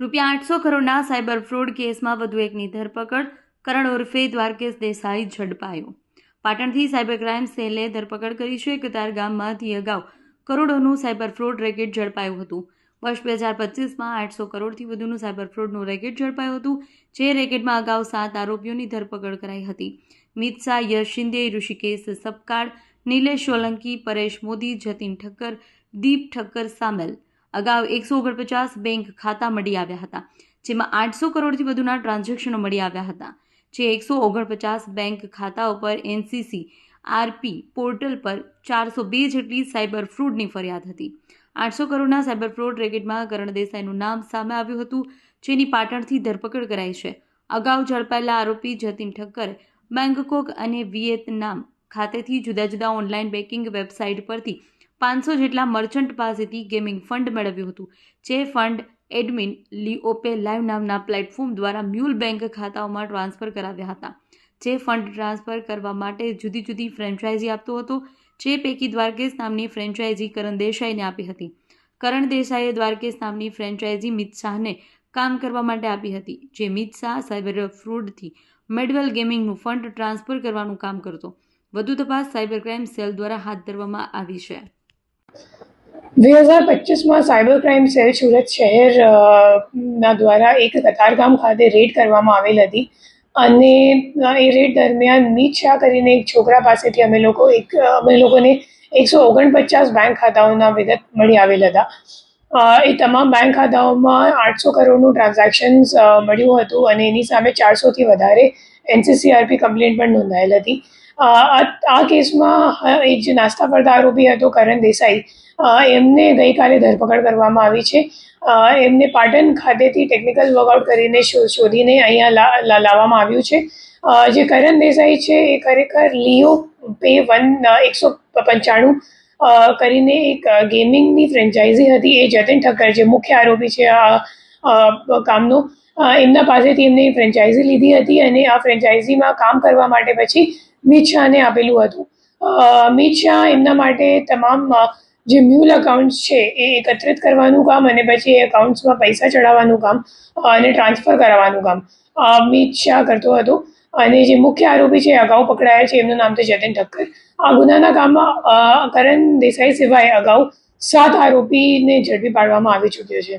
રૂપિયા આઠસો કરોડના સાયબર ફ્રોડ કેસમાં વધુ એકની ધરપકડ. કરણ ઉર્ફે દ્વારકેશ દેસાઈ ઝડપાયો. પાટણથી સાયબર ક્રાઇમ સેલે ધરપકડ કરી છે. કતાર ગામમાંથી અગાઉ કરોડોનું સાયબર ફ્રોડ રેકેટ ઝડપાયું હતું. વર્ષ બે હજાર પચીસમાં આઠસો કરોડથી વધુનું સાયબર ફ્રોડનું રેકેટ ઝડપાયું હતું, જે રેકેટમાં અગાઉ સાત આરોપીઓની ધરપકડ કરાઈ હતી. મિત શાહ યશ શિંદે, ઋષિકેશ સપકાળ નિલેશ સોલંકી, પરેશ મોદી, જતીન ઠક્કર, દીપ ઠક્કર સામેલ. અગાઉ એકસો ઓગણપચાસ બેંક ખાતા મળી આવ્યા હતા, જેમાં આઠસો કરોડથી વધુના ટ્રાન્ઝેક્શનો મળી આવ્યા હતા, જે એકસો ઓગણપચાસ બેંક ખાતાઓ પર એનસીસી, આરપી પોર્ટલ પર ચારસો બે જેટલી સાયબર ફ્રોડની ફરિયાદ હતી. આઠસો કરોડના સાયબર ફ્રોડ રેકેટમાં કરણ દેસાઈનું નામ સામે આવ્યું હતું, જેની પાટણથી ધરપકડ કરાઈ છે. અગાઉ ઝડપાયેલા આરોપી જતીન ઠક્કર બેંગકોક અને વિયેતનામ ખાતેથી જુદા જુદા ઓનલાઈન બેંકિંગ વેબસાઇટ પરથી પાંચસો જેટલા મર્ચન્ટ પાસેથી ગેમિંગ ફંડ મેળવ્યું હતું, જે ફંડ એડમિન લીઓપે લાઈવ નામના પ્લેટફોર્મ દ્વારા મ્યુલ બેંક ખાતાઓમાં ટ્રાન્સફર કરાવ્યા હતા. જે ફંડ ટ્રાન્સફર કરવા માટે જુદી જુદી ફ્રેન્ચાઇઝી આપતો હતો, જે પૈકી દ્વારકેશ નામની ફ્રેન્ચાઇઝી કરણ દેસાઈને આપી હતી. કરણ દેસાઈએ દ્વારકેશ નામની ફ્રેન્ચાઇઝી મિત શાહને કામ કરવા માટે આપી હતી, જે મિત શાહ સાયબર ફ્રોડથી મેડવેલ ગેમિંગનું ફંડ ટ્રાન્સફર કરવાનું કામ કરતો. વધુ તપાસ સાયબર ક્રાઇમ સેલ દ્વારા હાથ ધરવામાં આવી છે. બે હજાર પચીસમાં સાયબર ક્રાઇમ સેલ સુરત શહેર ના દ્વારા એક કતારગામ ખાતે રેડ કરવામાં આવેલ હતી. અને એ રેડ દરમિયાન મીત શાહ કરીને એક છોકરા પાસેથી અમે લોકો એક અમે લોકોને એકસો ઓગણપચાસ બેંક ખાતાઓના વિગત મળી આવેલ હતા. એ તમામ બેંક ખાતાઓમાં આઠસો કરોડનું ટ્રાન્ઝેક્શન્સ મળ્યું હતું અને એની સામે ચારસોથી વધારે એનસીસીઆરપી કમ્પ્લેન્ટ પણ નોંધાયેલ હતી. આ કેસમાં એક જે નાસ્તા પડતા આરોપી હતો કરણ દેસાઈ એમને ગઈકાલે ધરપકડ કરવામાં આવી છે. એમને પાટણ ખાતેથી ટેકનિકલ વર્કઆઉટ કરીને શોધીને અહીંયા લાવવામાં આવ્યું છે. જે કરણ દેસાઈ છે, એ ખરેખર લિયો પે વન એકસો પંચાણું કરીને એક ગેમિંગની ફ્રેન્ચાઇઝી હતી. એ જતિન ઠક્કર જે મુખ્ય આરોપી છે, આ કામનો એમના પાસેથી એમને ફ્રેન્ચાઇઝી લીધી હતી અને આ ફ્રેન્ચાઇઝીમાં કામ કરવા માટે પછી મિત શાહને આપેલું હતું. મિત શાહ એમના માટે તમામ જે મ્યુલ અકાઉન્ટ્સ છે એ એકત્રિત કરવાનું કામ અને પછી એ અકાઉન્ટ્સમાં પૈસા ચડાવવાનું કામ અને ટ્રાન્સફર કરાવવાનું કામ. મિત શાહ કરતો હતો અને જે મુખ્ય આરોપી છે અગાઉ પકડાયા છે, એમનું નામ છે જતીન ઠક્કર. આ ગુનાના કામમાં કરણ દેસાઈ સિવાય અગાઉ સાત આરોપીને ઝડપી પાડવામાં આવી ચૂક્યો છે.